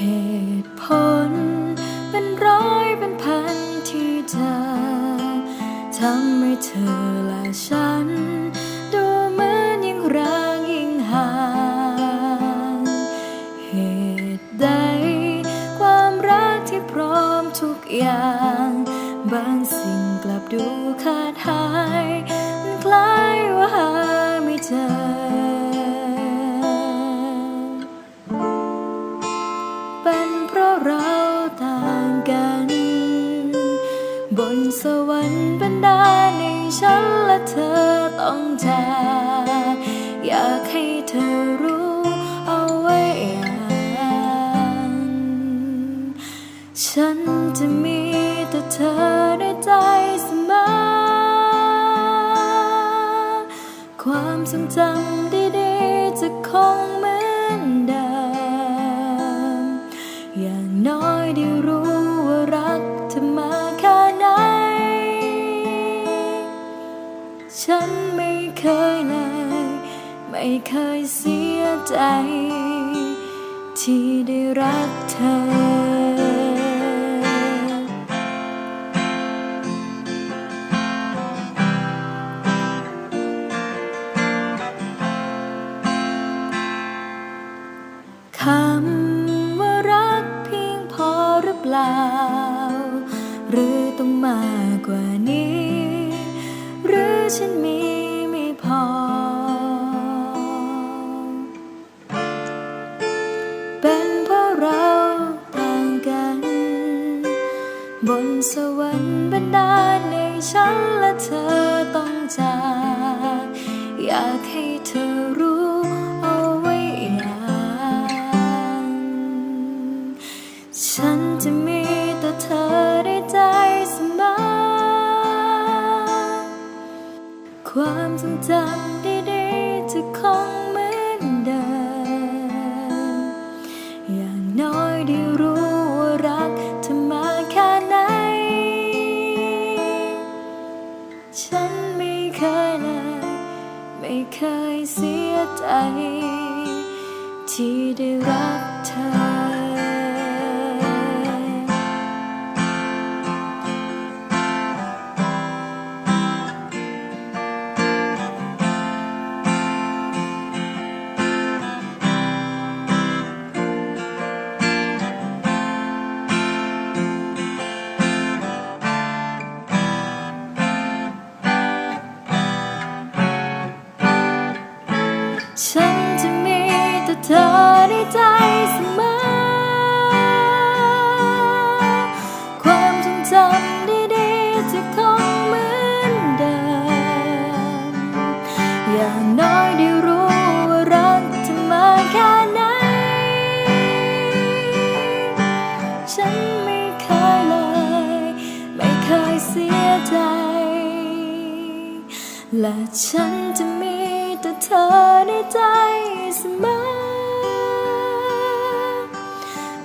เหตุผล เป็นร้อยเป็นพันที่จะทำให้เธอและฉัน ดูเหมือนยิ่งรักยิ่งห่าง เหตุใด ความรักที่พร้อมทุกอย่าง บางสิ่งกลับดูขาดหาย คล้ายว่าหาไม่เจอ นดาลให้ฉันและเธอต้องจากอยากให้เธอรู้เอาไว้อย่างฉันจะมีแต่เธอในใจเสมอ ความทรงจำดีๆจะคงเหมื ไม่เคยเสียใจ ที่ได้รักเธอคำว่ารักเพียงพอหรือเปล่า เป็นเพราะเราต่างกัน บนสวรรค์บันดาในฉันและเธอต้องจากอยากให้เธอรู้เอาไว้อย่างฉันจะมีแต่เธอในใจเสมอความทรงจำดีๆจะคง ได้รู้ว่ารักเธอมาแค่ไหน ฉันไม่เคยเลย ไม่เคยเสียใจ ที่ได้รักเธอ ฉันจะมีแต่เธอในใจเสมอ ความทรงจำดีๆจะคงเหมือนเดิม อย่างน้อยได้รู้ว่ารักเธอมาแค่ไหน ฉันไม่เคยเลย ไม่เคยเสียใจ และฉันจะมี แต่เธอในใจเสมอ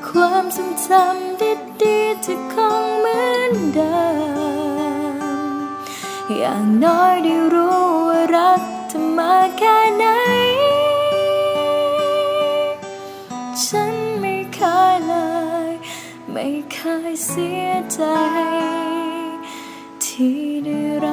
ความทรงจำดีๆจะคงเหมือนเดิม อย่างน้อยได้รู้ว่ารักเธอมาแค่ไหน ฉันไม่เคยเลย ไม่เคยเสียใจ ที่ได้รัก